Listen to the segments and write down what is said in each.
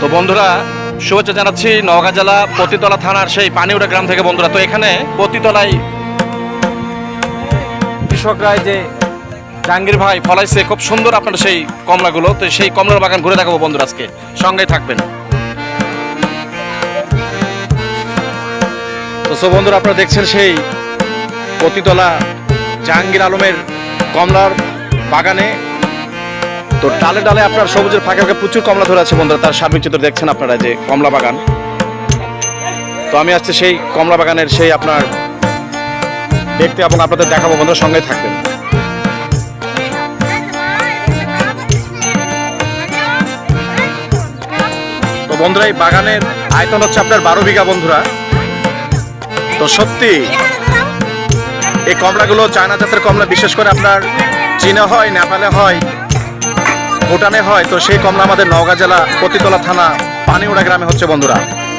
তো বন্ধুরা, শুভেচ্ছা জানাচ্ছি নওগাঁ জেলা পতিতলা থানার সেই পানিউড়া গ্রাম থেকে বন্ধুরা। তো এখানে পতিতলায় কৃষকরা যে জাহাঙ্গীর ভাই ফলাইছে, খুব সুন্দর আপনার সেই কমলাগুলো। তো সেই কমলার বাগান ঘুরে দেখাবো বন্ধুরা আজকে। সঙ্গেই থাকবেন। তো সো বন্ধুরা, আপনারা দেখছেন সেই পতিতলা জাহাঙ্গীর আলমের কমলার বাগানে তো ডালে ডালে আপনার সবুজের ফাঁকে ফাঁকে প্রচুর কমলা ধরে আছে বন্ধুরা। তার সার্বিক চিত্র দেখছেন আপনারা যে কমলা বাগান। তো আমি আজকে সেই কমলা বাগানের সেই আপনার দেখতে এবং আপনাদের দেখাবো বন্ধুরা সঙ্গে থাকবেন। তো বন্ধুরা, এই বাগানের আয়তন হচ্ছে আপনার বারো বিঘা বন্ধুরা। তো সত্যি, এই কমলাগুলো চায়না জাতের কমলা, বিশেষ করে আপনার চীনে হয়, নেপালে হয় ভুটানে হয়, তো সেই কমলা আমাদের নওগাঁ জেলা পতিতলা থানা পানিউড়া গ্রামে হচ্ছে বন্ধুরা।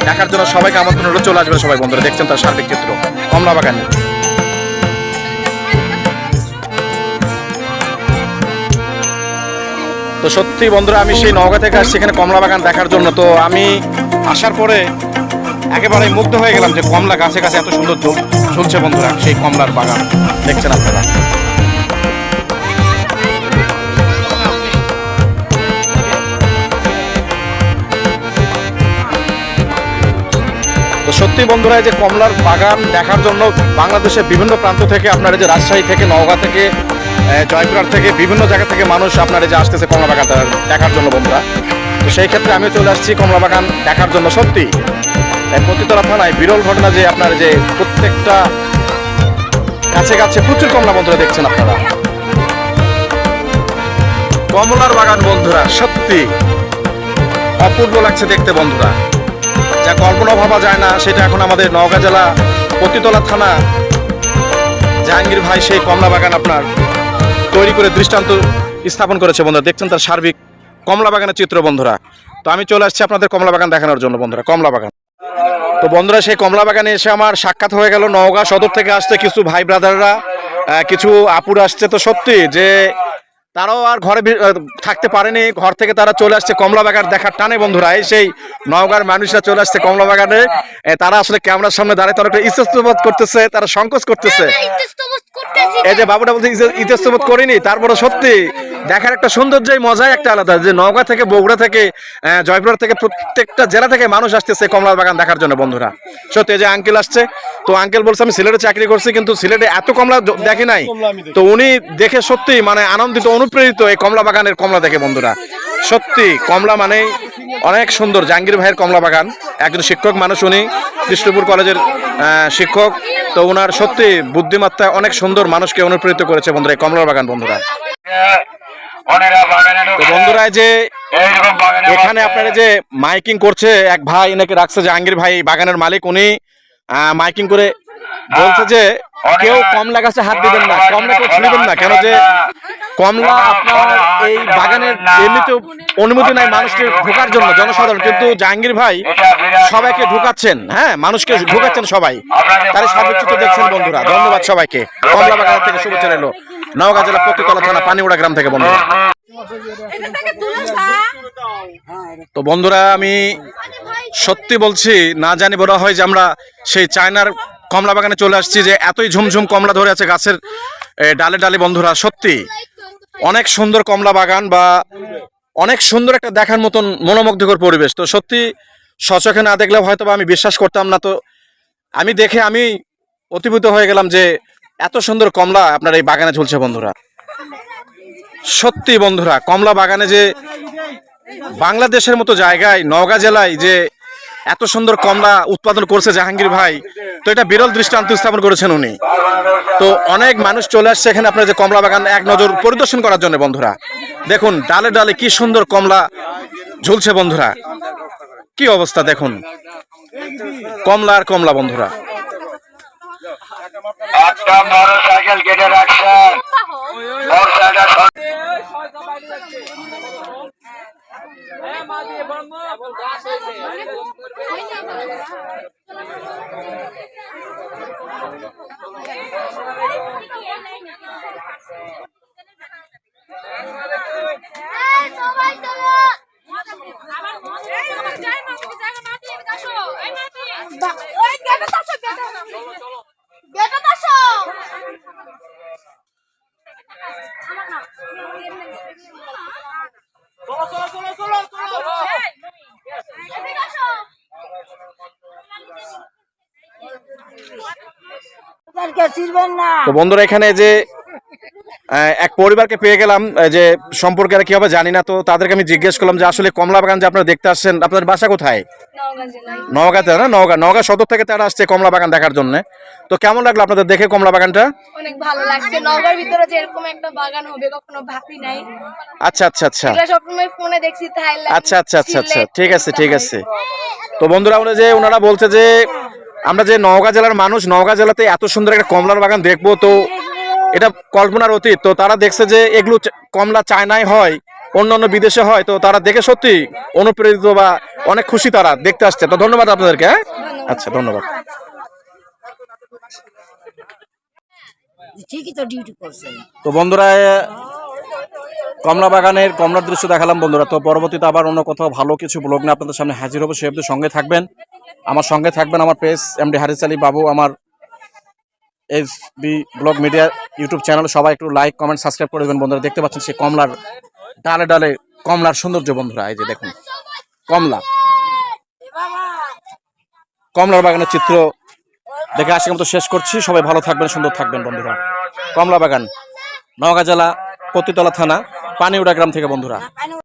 দেখার জন্য সবাইকে আমন্ত্রণ রইল, চলে আসবে সবাই বন্ধুরা, দেখছেন তার সার্বিক চিত্র, কমলা বাগানে। তো সত্যি বন্ধুরা, আমি সেই নওগাঁ থেকে আসছি এখানে কমলা বাগান দেখার জন্য, তো আমি আসার পরে একেবারে মুগ্ধ হয়ে গেলাম যে কমলা গাছে গাছে এত সুন্দর ঝুলছে বন্ধুরা, সেই কমলার বাগান, দেখছেন আপনারা। সত্যি বন্ধুরা যে কমলার বাগান দেখার জন্য বাংলাদেশের বিভিন্ন প্রান্ত থেকে আপনার এই যে রাজশাহী থেকে নওগাঁ থেকে আহ, জয়পুরহাট থেকে বিভিন্ন জায়গা থেকে মানুষ আপনার যে আসতেছে কমলা বাগান দেখার জন্য বন্ধুরা। তো সেই ক্ষেত্রে আমিও চলে আসছি কমলা বাগান দেখার জন্য সত্যি। এই পতিতলা থানায় বিরল ঘটনা যে আপনার যে প্রত্যেকটা কাছে কাছে প্রচুর কমলা বন্ধুরা দেখছেন আপনারা। কমলার বাগান বন্ধুরা সত্যি। অপূর্ব লাগছে দেখতে বন্ধুরা। যা কল্পনা ভাবা যায় না, সেটা এখন আমাদের নওগাঁ জেলা পতিতলা থানা। জাহাঙ্গীর ভাই, সেই কমলা বাগান আপনার তৈরি করে দৃষ্টান্ত স্থাপন করেছে বন্ধুরা। দেখছেন তার সার্বিক কমলা বাগানের চিত্র বন্ধুরা। তো আমি চলে আসছি আপনাদের কমলা বাগান দেখানোর জন্য বন্ধুরা, কমলা বাগান। তো বন্ধুরা, সেই কমলা বাগানে এসে আমার সাক্ষাৎ হয়ে গেল। নওগাঁ সদর থেকে আসতে কিছু ভাই ব্রাদাররা কিছু আপুর আসছে। তো সত্যি যে তারাও আর ঘরে থাকতে পারেনি। ঘর থেকে তারা চলে আসছে কমলা বাগান দেখার টানে বন্ধুরা। এই সেই নওগাঁর মানুষরা চলে আসছে কমলা বাগানে তারা আসলে ক্যামেরার সামনে দাঁড়িয়ে তারা একটা ইস্তবোধ করতেছে তারা সংকোচ করতেছে। এই যে বাবুটা বলতে ইতস্তবোধ করিনি তারপরে সত্যি দেখার একটা সৌন্দর্যই মজাই একটা আলাদা। যে নওগাঁ থেকে বগুড়া থেকে আহ, জয়পুরহাট থেকে প্রত্যেকটা জেলা থেকে মানুষ আসতেছে কমলা বাগান দেখার জন্য বন্ধুরা। সত্যি এই যে আঙ্কেল আসছে তো আঙ্কেল বলছে আমি সিলেটে চাকরি করছি কিন্তু সিলেটে এত কমলা দেখি নাই। তো উনি দেখে সত্যি মানে আনন্দিত অনুপ্রেরিত এই কমলা বাগানের কমলা দেখে বন্ধুরা। সত্যি, কমলা মানে অনেক সুন্দর। জাহাঙ্গীর ভাইয়ের কমলা বাগান। একজন শিক্ষক মানুষ উনি, কৃষ্ণপুর কলেজের শিক্ষক। তো ওনার সত্যি বুদ্ধিমত্তায় অনেক সুন্দর মানুষকে অনুপ্রেরিত করেছে বন্ধুরা এই কমলা বাগান বন্ধুরা। তো বন্ধুরা যে এখানে আপনারা যে মাইকিং করছে, এক ভাই এনাকে রাখছে জাহাঙ্গীর ভাই বাগানের মালিক উনি মাইকিং করে বলছে যে কেউ কমলা গাছে হাত দিবেন না কমলা কেউ ছুঁড়বেন না কেন যে কমলা আপনার এই বাগানের এমনিতেও অনুমতি নাই মানুষকে ঢোকার জন্য জনসাধারণ কিন্তু জাহাঙ্গীর ভাই সবাইকে ঢুকাচ্ছেন হ্যাঁ মানুষকে ঢুকাচ্ছেন সবাই। তার সার্বিক চিত্র দেখছেন বন্ধুরা। ধন্যবাদ। সবাইকে। কমলা বাগান থেকে শুভেচ্ছা রইল নওগাঁ জেলা পতিতলা থানা পানিউড়া গ্রাম থেকে বন্ধুরা। তো বন্ধুরা আমি সত্যি বলছি না জানি বলা হয় যে আমরা সেই চায়নার কমলা বাগানে চলে আসছি যে এতই ঝুমঝুম কমলা ধরে আছে গাছের ডালে ডালে বন্ধুরা, সত্যি। অনেক সুন্দর কমলা বাগান বা অনেক সুন্দর একটা দেখার মতন মনোমুগ্ধকর পরিবেশ। তো সত্যি সচোখে না দেখলে হয়তো আমি বিশ্বাস করতাম না। তো আমি দেখে আমি অতিভূত হয়ে গেলাম যে এত সুন্দর কমলা আপনার এই বাগানে ঝুলছে বন্ধুরা। সত্যি বন্ধুরা, কমলা বাগানে যে বাংলাদেশের মতো জায়গায়, নওগাঁ জেলায় যে এত সুন্দর কমলা উৎপাদন করছে জাহাঙ্গীর ভাই। তো এটা বিরল দৃষ্টান্ত স্থাপন করেছেন উনি। তো অনেক মানুষ চলে আসছে এখানে আপনার যে কমলা বাগান এক নজর পরিদর্শন করার জন্য বন্ধুরা। দেখুন, ডালে ডালে কি সুন্দর কমলা ঝুলছে বন্ধুরা। কি অবস্থা দেখুন। কমলা আর কমলা বন্ধুরা। মোটর সাইকেল সবাই চলো তাদেরকে চিনবেন না তো বন্ধুরা এখানে যে এক পরিবারকে পেয়ে গেলাম যে সম্পর্কে আর কি হবে জানি না তো তাদেরকে আমি জিজ্ঞেস করলাম যে আসলে কমলা বাগান যে আপনারা দেখতে আসছেন আপনাদের বাসা কোথায়? নওগাঁতে না? নওগাঁ নওগাঁ সদর থেকে তারা আসছে কমলা বাগান দেখার জন্য। তো কেমন লাগল আপনাদের দেখে কমলা বাগানটা অনেক ভালো লাগছে। নগর ভিতরে যে এরকম একটা বাগান হবে কখনো ভাবি নাই। আচ্ছা আচ্ছা আচ্ছা। সবসময় ফোনে দেখছি আচ্ছা আচ্ছা আচ্ছা আচ্ছা। ঠিক আছে ঠিক আছে। তো বন্ধুরা আমরা যে ওনারা বলছে যে আমরা যে নওগাঁ জেলার মানুষ নওগাঁ জেলাতে এত সুন্দর একটা কমলার বাগান দেখব তো এটা কল্পনার অতীত। তো তারা দেখছে যে এগুলো কমলা চায়নায় হয় অন্য অন্য বিদেশে হয় তো তারা দেখে সত্যি অনুপ্রেরিত বা অনেক খুশি তারা দেখতে আসছে। তো ধন্যবাদ আপনাদেরকে হ্যাঁ? আচ্ছা ধন্যবাদ। তো ডিউটি বন্ধুরা কমলা বাগানের কমলার দৃশ্য দেখালাম বন্ধুরা। তো পরবর্তীতে আবার অন্য কোথাও ভালো কিছু ব্লগ নিয়ে আপনাদের সামনে হাজির হব সে অবধি সঙ্গে থাকবেন। আমার সঙ্গে থাকবেন আমার পেজ এমডি হারিস আলী বাবু, আমার S B blog media YouTube channel. সবাই একটু লাইক কমেন্ট সাবস্ক্রাইব করে দেবেন বন্ধুরা। দেখতে পাচ্ছেন সেই কমলার ডালে ডালে, কমলার সৌন্দর্য বন্ধুরা, এই যে দেখুন, কমলা। কমলার বাগানের চিত্র দেখে আজকের মতো শেষ করছি। সবাই ভালো থাকবেন, সুন্দর থাকবেন বন্ধুরা। কমলা বাগান, নওগাঁ জেলা, পতিতলা থানা, পানিউড়া গ্রাম থেকে বন্ধুরা।